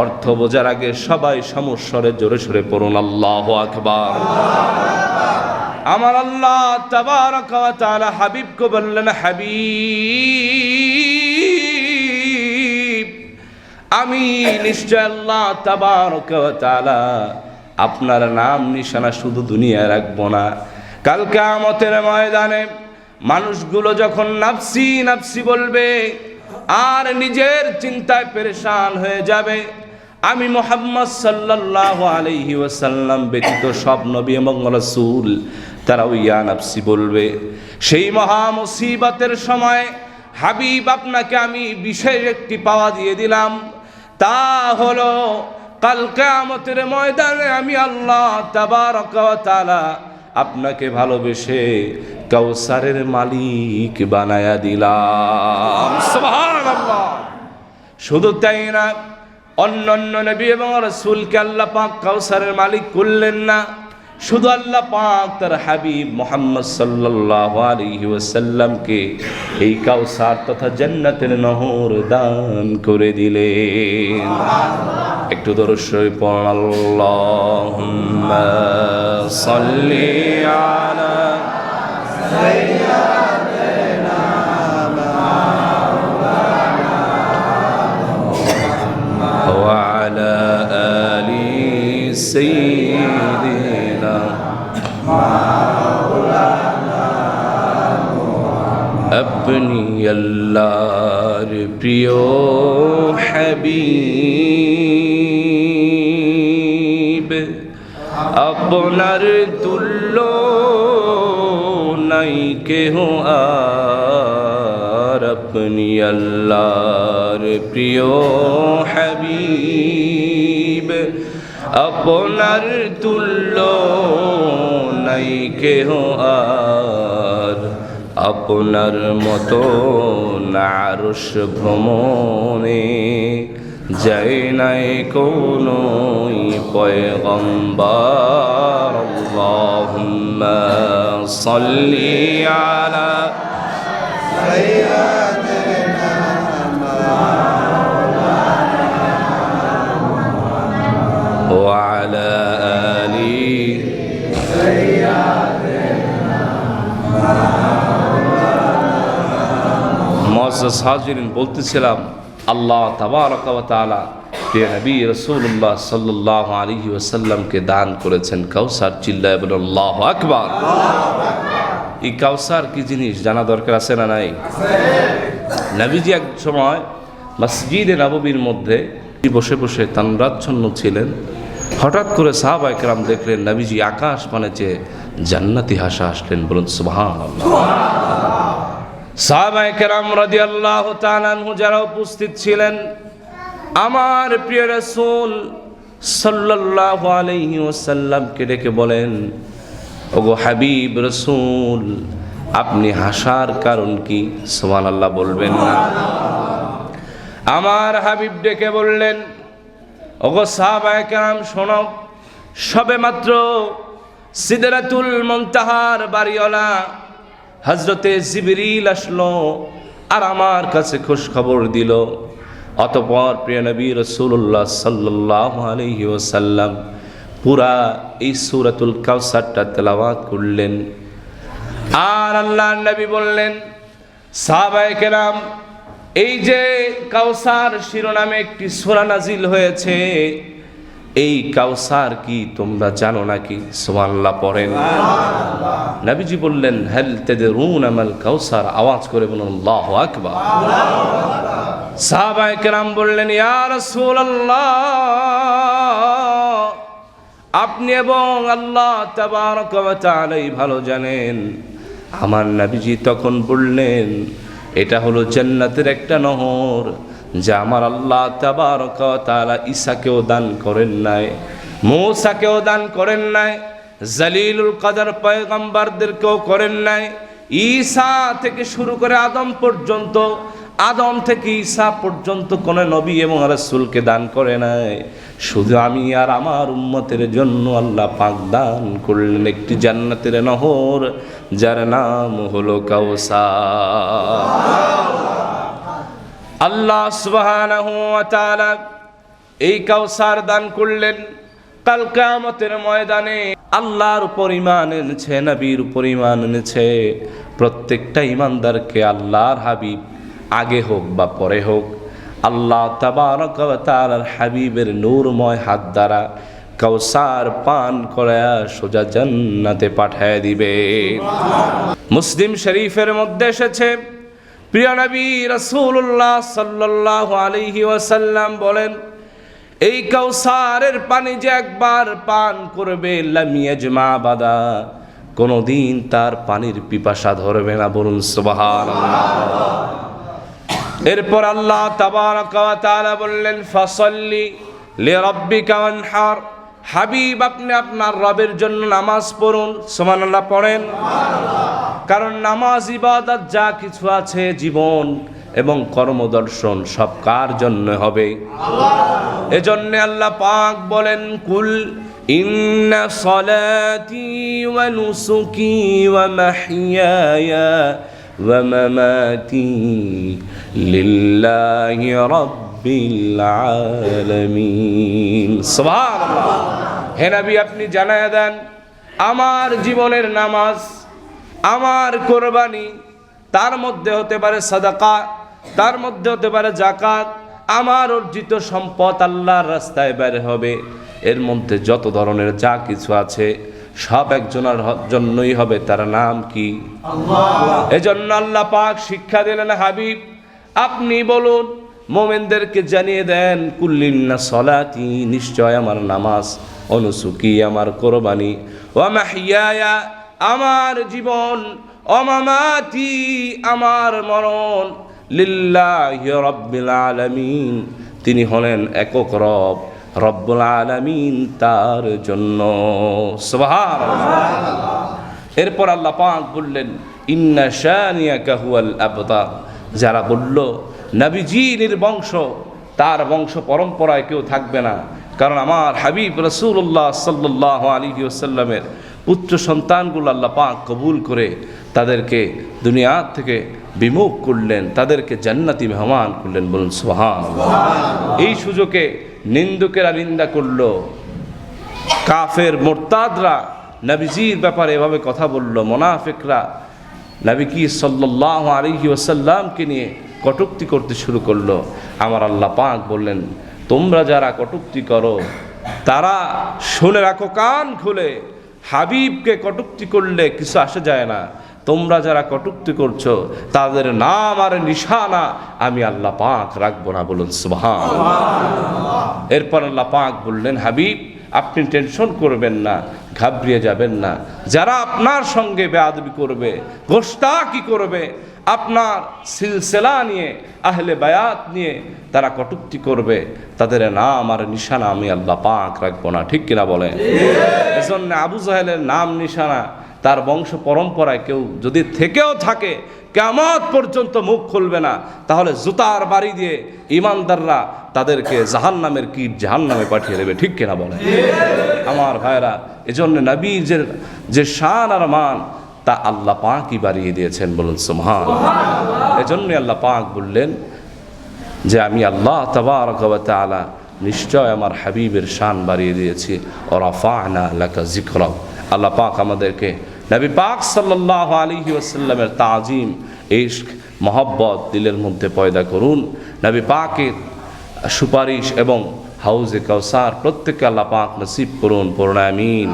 অর্থ বোঝার আগে সবাই সমস্বরে জোরে সরে পড়ুন, আল্লাহ আকবার। আমার আল্লাহ তাবারক ওয়া হাবিবকে বললেন, হাবিব, আমি নিশ্চয় আল্লাহ আপনার নাম নিশানা শুধু দুনিয়ায় রাখব না। কাল কিয়ামতের ময়দানে মানুষগুলো যখন নাফসি নাফসি বলবে, আর নিজের চিন্তায় পেরেশান হয়ে যাবে। আমি মোহাম্মদ সাল্লাল্লাহু আলাইহি ওয়াসাল্লাম ব্যতীত সব নবী এবং রাসূল, তারাও ইয়া নাফসি বলবে। সেই মহা মুসিবতের সময় হাবিব আপনাকে আমি বিশেষ একটি পাওয়া দিয়ে দিলাম। তা হলো, কাল কিয়ামতের ময়দানে আমি আল্লাহ তাআলা আপনাকে ভালোবেসে কাউসারের মালিক বানায়া দিলাম। শুধু তাই না অন্য অন্য নবী এবং রসুলকে আল্লাহ পাক কাউসারের মালিক করলেন না, শুধু আল্লাহ পাক তার হাবিব মোহাম্মদ ওয়াসাল্লামকে এই কাউসার তথা জান্নাতের নহর দান করে দিলেন। একটু দরশ্বই পড়, আল্লাহুম্মা সাল্লি وعلى آل سيدنا আপনি আল্লাহর প্রিয় হাবিব আপনার তুল্য নাই কেহ আর আপনি আল্লাহর প্রিয় হাবিব। আপনার তুল্য নাই কেহ আর আপনার মতো নারস ভ্রমণে যাই নাই কোনো পয়গম্বর। আল্লাহুম্মা সাল্লি আলা وعلى آله মজাজ হাজিরিন বলতেছিলাম আল্লাহ তাবারক ওয়া তাআলা প্রিয় নবী রাসূলুল্লাহ সাল্লাল্লাহু আলাইহি ওয়াসাল্লামকে দান করেছেন কাউসার, চিল্লায় বলেন, আল্লাহু আকবার। এই কাউসার কি জিনিস? জানা দরকার আছে না নাই? নবীজি এক সময় মসজিদে নববীর মধ্যে বসে বসে তানরাচ্ছন্ন ছিলেন। হঠাৎ করে সাহাবা একরাম দেখলেন, নবীজি আকাশ মানে যে জান্নাতি হাসা আসলেন। বলুন, সুবহানাল্লাহ। সাহাবায়ে কেরাম রাদিয়াল্লাহু তাআলা আনহু যারা উপস্থিত ছিলেন আমার প্রিয় রাসূল সাল্লাল্লাহু আলাইহি ওয়াসাল্লামকে ডেকে বলেন, ওগো হাবিব রাসূল, আপনি হাসার কারণ কি? সুবহানাল্লাহ বলবেন না। আমার হাবিব ডেকে বললেন, ওগো সাহাবায়ে কেরাম, শোনো, সবে মাত্র সিদরাতুল মুনতাহার বাড়িওয়ালা হজরতে জিবরিল আসলো আর আমার কাছে খোঁজ খবর দিল। অতপর প্রিয় নবী রসুল্লাহ সাল্লাহ আলহি ওসাল্লাম পুরা এই সুরাতুল কাউসারটা তেলাওয়াত করলেন। আর আল্লাহ নবী বললেন সাহাবায়ে কেরাম এই যে কাউসার শিরোনামে একটি সূরা নাজিল হয়েছে এই কাউসার কি তোমরা জানো নাকি? সুবহানাল্লাহ পড়েন। নবীজি বললেন হেল তেদরুন আমাল কাউসার আওয়াজ করে বলুন আল্লাহু আকবার। সাহাবায়ে কেরাম বললেন, ইয়া রাসূলুল্লাহ, আপনি এবং আল্লাহ তাবারক ওয়া তাআলা ভালো জানেন। আমার নবীজি তখন বললেন, এটা হলো জান্নাতের একটা নহর যা আমার আল্লাহ তাবারক ওয়া তাআলা ঈসাকেও দান করেন নাই, মূসাকেও দান করেন নাই, জালিলুল কাদার পয়গম্বরদেরকেও করেন নাই। ঈসা থেকে শুরু করে আদম পর্যন্ত আদম থেকে ঈসা পর্যন্ত কোন নবী এবং রাসূলকে দান করে নাই। শুধু আমি আর আমার উম্মতের জন্য আল্লাহ পাক দান করলেন একটি জান্নাতের নহর, যার নাম হলো কাউসার। আল্লাহ সুবহানাহু ওয়া তাআলা এই কাউসার দান করলেন। কাল কিয়ামতের ময়দানে আল্লাহর উপর এনেছে, নবীর উপর ঈমান এনেছে। প্রত্যেকটা ঈমানদারকে আল্লাহর হাবিব আগে হোক বা পরে হোক, আল্লাহ তাবারক ওয়া তাআলার হাবিবের নূরময় হাত দ্বারা কাউসার পান করে সোজা জান্নাতে পাঠায় দিবে। মুসলিম শরীফের মধ্যে এসেছে, প্রিয় নবী রাসূলুল্লাহ সাল্লাল্লাহু আলাইহি ওয়াসাল্লাম বলেন, এই কাউসারের পানি যে একবার পান করবে লামিয়াজমা বাদা কোনোদিন তার পানির পিপাসা ধরবে না। বলুন সুবহানাল্লাহ। এরপর আল্লাহ ওয়া বললেন, ফাসাল্লি লিরাব্বিকা ওয়ানহার। হাবিব, আপনি আপনার রবের জন্য নামাজ পড়ুন। সমান আল্লাহ পড়েন। কারণ নামাজ, ইবাদত যা কিছু আছে জীবন এবং কর্মদর্শন সব কার জন্য হবে? এজন্য আল্লাহ পাক বলেন, কুল ইন্না সলাতি ওয়া নুসুকি ওয়া মামাতি লিল্লাহি রাব্বিল আলামিন সুবহানাল্লাহ হে নবী, আপনি জানায় দেন, আমার জীবনের নামাজ, আমার কোরবানি, তার মধ্যে হতে পারে সাদাকা, তার মধ্যে হতে পারে জাকাত আমার অর্জিত সম্পদ আল্লাহর রাস্তায় বের হবে। এর মধ্যে যত ধরনের যা কিছু আছে সব একজনের জন্যই হবে তার নাম কি? এজন্য আল্লাহ পাক শিক্ষা দিলেন হাবিব আপনি বলুন মোমেনদেরকে জানিয়ে দেন কুল্লিন্না সলাতি নিশ্চয় আমার নামাজ অনুসুকি আমার কোরবানি। ও মাহিয়ায়া আমার জীবন অমামাতি আমার মরণ লিল্লাহি রব্বিল আলামিন। তিনি হলেন একক রব। রব্বুল আলামিন তার জন্য। সুবহানাল্লাহ। এরপর আল্লাহ পাক বললেন, ইন্না শানিয়াকা হুয়াল আবতার যারা বলল, নবীজি নির্বংশ, তার বংশ পরম্পরায় কেউ থাকবে না। কারণ আমার হাবিব রসুল্লাহ সাল্লাহ আলী ওসাল্লামের পুত্র সন্তানগুলো আল্লাহ পাক কবুল করে তাদেরকে দুনিয়া থেকে বিমুখ করলেন, তাদেরকে জান্নাতি মেহমান করলেন বলুন সোহান এই সুযোগে নিন্দুকেরা নিন্দা করল। কাফের মোরতাদরা নবীজির ব্যাপারে এভাবে কথা বলল। মোনাফেকরা নবী কি সাল্লাহ আলহি ওসাল্লামকে নিয়ে কটুক্তি করতে শুরু করল। আমার আল্লাহ পাক বললেন, তোমরা যারা কটুক্তি করো, তারা শুনে রাখো, কান খুলে। হাবিবকে কটুক্তি করলে কিছু আসে যায় না। তোমরা যারা কটুক্তি করছ তাদের নাম আর নিশানা আমি আল্লাহ পাক রাখব না বলুন সুবহান এরপর আল্লাহ পাক বললেন হাবিব আপনি টেনশন করবেন না ঘাবড়িয়ে যাবেন না। যারা আপনার সঙ্গে বেয়াদবি করবে গোস্তাকি করবে আপনার সিলসিলা নিয়ে আহলে বায়াত নিয়ে তারা কটুক্তি করবে তাদের নাম আর নিশানা আমি আল্লাহ পাক রাখব না। ঠিক কিনা বলে এজন্য আবু জাহেলের নাম নিশানা তার বংশ পরম্পরায় কেউ যদি থেকেও থাকে কেমত পর্যন্ত মুখ খুলবে না, তাহলে জুতার বাড়ি দিয়ে ইমানদাররা তাদেরকে জাহান জাহান্নামের কীট জাহান্নামে পাঠিয়ে দেবে, ঠিক কিনা বলে আমার ভাইরা এজন্য নবীর যে শান আর মান, তা আল্লাহ পাকই বাড়িয়ে দিয়েছেন বলুন সুমহান এজন্যই আল্লাহ পাক বললেন যে, আমি আল্লাহ তাবারক ওয়া তাআলা নিশ্চয় আমার হাবিবের শান বাড়িয়ে দিয়েছি ও রাফা'না লাকা যিকরাক আল্লাহ পাক আমাদেরকে নবী পাক সাল্লাল্লাহু আলাইহি ওয়াসাল্লামের তাজিম, ইশক, মহব্বত দিলের মধ্যে পয়দা করুন। নবী পাকের সুপারিশ এবং হাউজে কাউসার প্রত্যেককে আল্লাহ পাক নসিব করুন পূর্ণ আমিন।